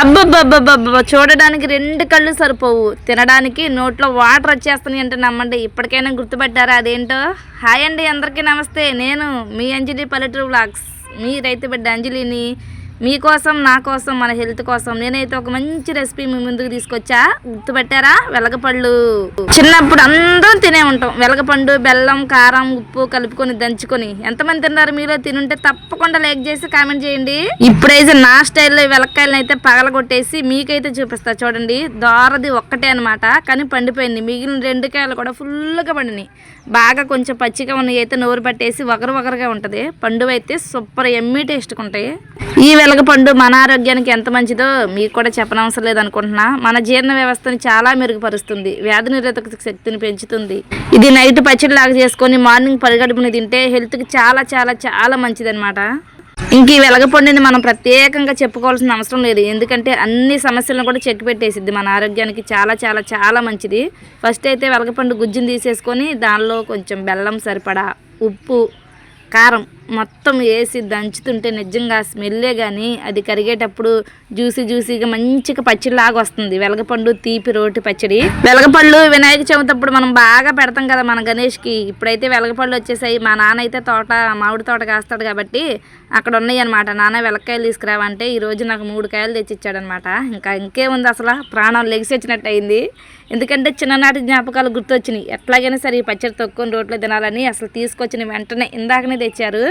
అబ్బబ్బబ్బబ్బబ్బ చూడడానికి రెండు కళ్ళు సరిపోవు. తినడానికి నోట్లో వాటర్ వచ్చేస్తున్నాయి అంటే నమ్మండి. ఇప్పటికైనా గుర్తుపట్టారా అదేంటో? హాయ్ అండి అందరికీ నమస్తే. నేను మీ అంజలి పల్లెటూరు వ్లాగ్స్. మీ రైతు బిడ్డ అంజలిని మీకోసం నా కోసం మన హెల్త్ కోసం నేనైతే ఒక మంచి రెసిపీ మీ ముందుకు తీసుకొచ్చా. గుర్తుపెట్టారా? వెలగపళ్ళు. చిన్నప్పుడు అందరం తినే ఉంటాం. వెలగపండు బెల్లం కారం ఉప్పు కలుపుకొని దంచుకొని. ఎంతమంది తిన్నారు మీలో? తినుంటే తప్పకుండా లైక్ చేసి కామెంట్ చేయండి. ఇప్పుడైతే నా స్టైల్లో వెలక్కాయలను అయితే పగలగొట్టేసి మీకైతే చూపిస్తా. చూడండి దోరది ఒక్కటే అనమాట కానీ పండిపోయింది. మిగిలిన రెండు కాయలు కూడా ఫుల్గా పండినాయి. బాగా కొంచెం పచ్చిగా ఉన్నాయి. అయితే నోరు పట్టేసి వగరు వగరుగా ఉంటుంది. పండువైతే సూపర్ ఎమ్మీ టేస్ట్గా ఉంటాయి. ఈ వెలగపండు మన ఆరోగ్యానికి ఎంత మంచిదో మీకు కూడా చెప్పనవసరం లేదు అనుకుంటున్నా మన జీర్ణ వ్యవస్థని చాలా మెరుగుపరుస్తుంది. వ్యాధి నిరోధక శక్తిని పెంచుతుంది. ఇది నైట్ పచ్చడి లాగా చేసుకొని మార్నింగ్ పరిగడుపుని తింటే హెల్త్కి చాలా చాలా చాలా మంచిదనమాట ఇంక ఈ వెలగపండుని మనం ప్రత్యేకంగా చెప్పుకోవాల్సిన అవసరం లేదు. ఎందుకంటే అన్ని సమస్యలను కూడా చెక్ పెట్టేసిద్ది. మన ఆరోగ్యానికి చాలా చాలా చాలా మంచిది. ఫస్ట్ అయితే వెలగపండు గుజ్జుని తీసేసుకొని దానిలో కొంచెం బెల్లం సరిపడా ఉప్పు కారం మొత్తం వేసి దంచుతుంటే నిజంగా స్మెల్లే కానీ అది కరిగేటప్పుడు జ్యూసీ జ్యూసీగా మంచిగా పచ్చడిలాగా వస్తుంది. వెలగపండు తీపి రోటి పచ్చడి. వెలగపళ్ళు వినాయక చవితి అప్పుడు మనం బాగా పెడతాం కదా మన గణేష్కి. ఇప్పుడైతే వెలగపళ్ళు వచ్చేసాయి. మా నాన్న అయితే తోట మామిడి తోట కాస్తాడు కాబట్టి అక్కడ ఉన్నాయి అనమాట నాన్న వెలక్కాయలు తీసుకురావంటే ఈరోజు నాకు మూడు కాయలు తెచ్చిచ్చాడనమాట ఇంకా ఇంకేముంది అసలు? ప్రాణం లెగిసి వచ్చినట్టు అయింది. ఎందుకంటే చిన్ననాటి జ్ఞాపకాలు గుర్తొచ్చినాయి. ఎట్లాగైనా సరే ఈ పచ్చడి తొక్కుని రోట్లో తినాలని అసలు తీసుకొచ్చిన వెంటనే ఇందాకనే తెచ్చారు.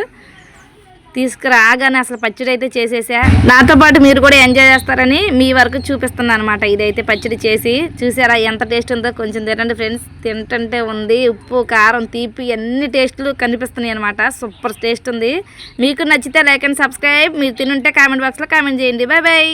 తీసుకురాగానే అసలు పచ్చడి అయితే చేసేసా. నాతో పాటు మీరు కూడా ఎంజాయ్ చేస్తారని మీ వరకు చూపిస్తున్నాను అనమాట ఇదైతే పచ్చడి చేసి చూసారా ఎంత టేస్ట్ ఉందో కొంచెం తినండి ఫ్రెండ్స్ తింటుంటే ఉంది ఉప్పు కారం తీపి అన్ని టేస్ట్లు కనిపిస్తున్నాయి అనమాట సూపర్ టేస్ట్ ఉంది. మీకు నచ్చితే లైక్ అండ్ సబ్స్క్రైబ్ మీరు తినుంటే కామెంట్ బాక్స్లో కామెంట్ చేయండి. Bye bye